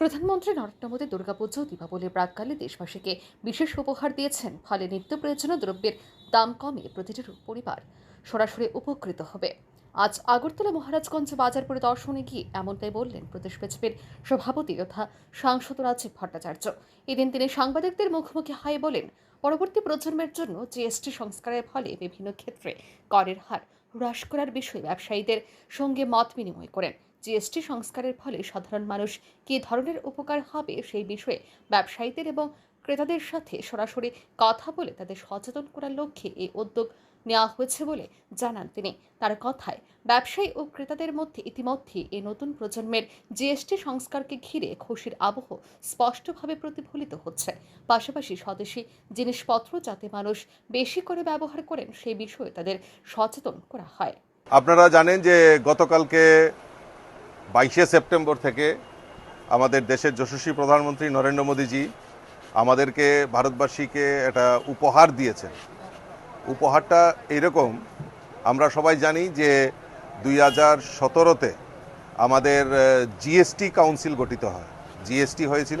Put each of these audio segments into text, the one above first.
প্রধানমন্ত্রী নরেন্দ্র মোদী দুর্গাপুজো, দীপাবলির প্রাককালে দেশবাসীকে বিশেষ উপহার দিয়েছেন। ফলে নিত্য প্রয়োজনীয় দ্রব্যের দাম কমে প্রতিটি পরিবার সরাসরি উপকৃত হবে। আজ আগরতলা মহারাজগঞ্জ বাজার পরিদর্শনে গিয়ে এমনটাই বললেন প্রদেশ বিজেপির সভাপতি তথা সাংসদ রাজীব ভট্টাচার্য। এদিন তিনি সাংবাদিকদের মুখোমুখি হয়ে বলেন, পরবর্তী প্রজন্মের জন্য জিএসটি সংস্কারের ফলে বিভিন্ন ক্ষেত্রে করের হার হ্রাস করার বিষয়ে ব্যবসায়ীদের সঙ্গে মত বিনিময় করেন। জিএসটি সংস্কারের ফলে সাধারণ মানুষ কী ধরনের উপকার হবে সেই বিষয়ে ব্যবসায়ীদের এবং ক্রেতাদের সাথে সরাসরি কথা বলে তাদের সচেতন করার লক্ষ্যে এই উদ্যোগ নেওয়া হয়েছে বলে জানান তিনি। তার কথায়, ব্যবসায়ী ও ক্রেতাদের মধ্যে ইতিমধ্যে এই নতুন প্রজন্মের জিএসটি সংস্কারকে ঘিরে খুশির আবহ স্পষ্টভাবে প্রতিফলিত হচ্ছে। পাশাপাশি স্বদেশি জিনিসপত্র যাতে মানুষ বেশি করে ব্যবহার করেন সেই বিষয়ে তাদের সচেতন করা হয়। আপনারা জানেন যে গতকালকে বাইশে সেপ্টেম্বর থেকে আমাদের দেশের যশস্বী প্রধানমন্ত্রী নরেন্দ্র মোদীজি আমাদেরকে, ভারতবাসীকে একটা উপহার দিয়েছেন। উপহারটা এরকম আমরা সবাই জানি যে দুই হাজার সতেরোতে আমাদের জিএসটি কাউন্সিল গঠিত হয়। জিএসটি হয়েছিল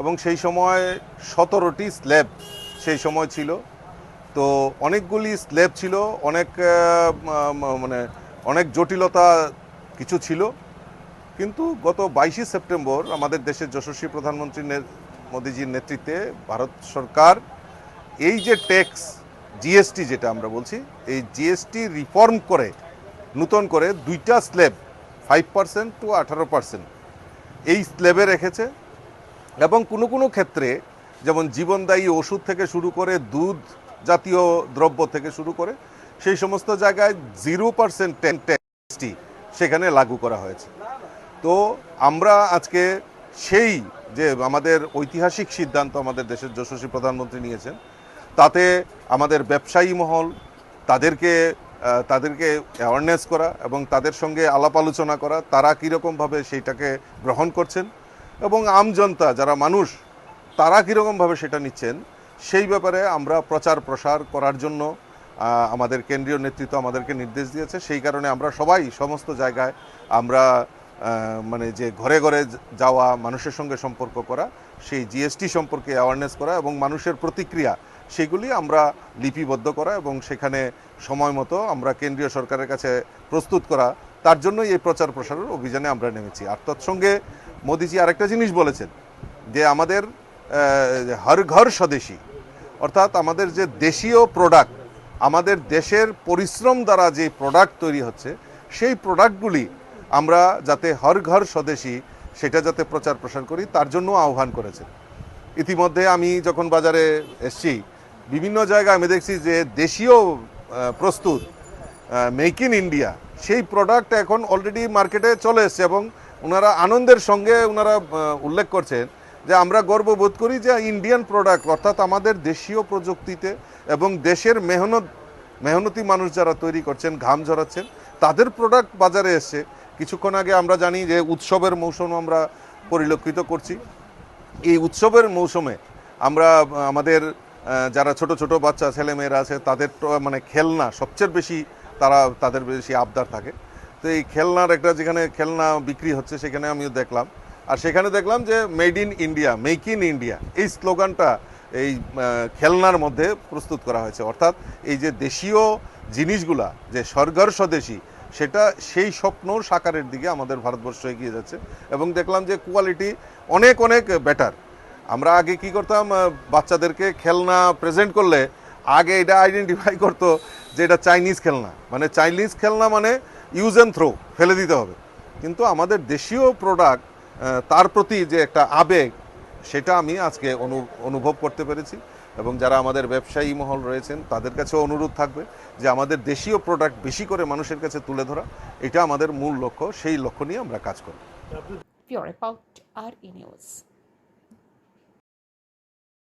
এবং সেই সময় সতেরোটি স্ল্যাব সেই সময় ছিল। তো অনেকগুলি স্ল্যাব ছিল, অনেক মানে অনেক জটিলতা কিছু ছিল। কিন্তু গত বাইশে সেপ্টেম্বর আমাদের দেশের যশস্বী প্রধানমন্ত্রী মোদীজির নেতৃত্বে ভারত সরকার এই যে ট্যাক্স, জিএসটি যেটা আমরা বলছি, এই জিএসটি রিফর্ম করে, নূতন করে দুইটা স্ল্যাব ফাইভ পার্সেন্ট টু আঠারো পার্সেন্ট, এই স্ল্যাবে রেখেছে। এবং কোনো কোনো ক্ষেত্রে যেমন জীবনদায়ী ওষুধ থেকে শুরু করে, দুধ জাতীয় দ্রব্য থেকে শুরু করে, সেই সমস্ত জায়গায় জিরো পার্সেন্ট ট্যাক্সটি সেখানে লাগু করা হয়েছে। তো আমরা আজকে সেই যে আমাদের ঐতিহাসিক সিদ্ধান্ত আমাদের দেশের যশস্বী প্রধানমন্ত্রী নিয়েছেন, তাতে আমাদের ব্যবসায়ী মহল, তাদেরকে তাদেরকে অ্যাওয়ারনেস করা এবং তাদের সঙ্গে আলাপ আলোচনা করা, তারা কীরকমভাবে সেইটাকে গ্রহণ করছেন এবং আমজনতা যারা মানুষ, তারা কীরকমভাবে সেটা নিচ্ছেন, সেই ব্যাপারে আমরা প্রচার প্রসার করার জন্য আমাদের কেন্দ্রীয় নেতৃত্ব আমাদেরকে নির্দেশ দিয়েছে। সেই কারণে আমরা সবাই সমস্ত জায়গায় আমরা মানে যে ঘরে ঘরে যাওয়া, মানুষের সঙ্গে সম্পর্ক করা, সেই জিএসটি সম্পর্কে অ্যাওয়ারনেস করা এবং মানুষের প্রতিক্রিয়া, সেগুলি আমরা লিপিবদ্ধ করা এবং সেখানে সময় মতো আমরা কেন্দ্রীয় সরকারের কাছে প্রস্তুত করা। তার জন্যই এই প্রচার প্রসারের অভিযানে আমরা নেমেছি। আর তৎসঙ্গে মোদিজি আরেকটা জিনিস বলেছেন যে আমাদের হর ঘর স্বদেশী। অর্থাৎ আমাদের যে দেশীয় প্রোডাক্ট আমাদের দেশের পরিশ্রম দ্বারা যে প্রোডাক্ট তৈরি হচ্ছে, সেই প্রোডাক্টগুলি আমরা যাতে হর ঘর স্বদেশী, সেটা যাতে প্রচার প্রসার করি, তার জন্য আহ্বান করেছেন। ইতিমধ্যে আমি যখন বাজারে এসছি, বিভিন্ন জায়গায় আমি দেখছি যে দেশীয় প্রস্তুত মেক ইন ইন্ডিয়া, সেই প্রোডাক্ট এখন অলরেডি মার্কেটে চলে এসছে এবং ওনারা আনন্দের সঙ্গে ওনারা উল্লেখ করছেন যে আমরা গর্ববোধ করি যে ইন্ডিয়ান প্রোডাক্ট, অর্থাৎ আমাদের দেশীয় প্রযুক্তিতে এবং দেশের মেহনত, মেহনতি মানুষ যারা তৈরি করছেন, ঘাম ঝরাচ্ছেন, তাদের প্রোডাক্ট বাজারে এসছে। কিছুক্ষণ আগে আমরা জানি যে উৎসবের মৌসুম আমরা পরিলক্ষিত করছি। এই উৎসবের মৌসুমে আমরা, আমাদের যারা ছোট ছোট বাচ্চা, ছেলেমেয়েরা আছে, তাদের মানে খেলনা সবচেয়ে বেশি তারা, তাদের বেশি আবদার থাকে। তো এই খেলনার একটা যেখানে খেলনা বিক্রি হচ্ছে, সেখানে আমিও দেখলাম। আর সেখানে দেখলাম যে made in India, make in India, এই স্লোগানটা এই খেলনার মধ্যে প্রস্তুত করা হয়েছে। অর্থাৎ এই যে দেশীয় জিনিসগুলা, যে স্বর্গর স্বদেশী সেটা সেই স্বপ্ন সাকারের দিকে আমাদের ভারতবর্ষ এগিয়ে যাচ্ছে। এবং দেখলাম যে কোয়ালিটি অনেক অনেক বেটার আমরা আগে কি করতাম বাচ্চাদেরকে খেলনা প্রেজেন্ট করলে আগে এটা আইডেন্টিফাই করতো যে এটা চাইনিজ খেলনা। মানে চাইনিজ খেলনা মানে ইউজ অ্যান্ড থ্রো ফেলে দিতে হবে। কিন্তু আমাদের দেশীয় প্রোডাক্ট তার প্রতি যে একটা আবেগ, সেটা আমি আজকে অনু, অনুভব করতে পেরেছি। এবং যারা আমাদের ব্যবসায়ী মহল রয়েছেন, তাদের কাছে অনুরোধ থাকবে যে আমাদের দেশীয় প্রোডাক্ট বেশি করে মানুষের কাছে তুলে ধরা, এটা আমাদের মূল লক্ষ্য, সেই লক্ষ্য নিয়ে আমরা কাজ করব।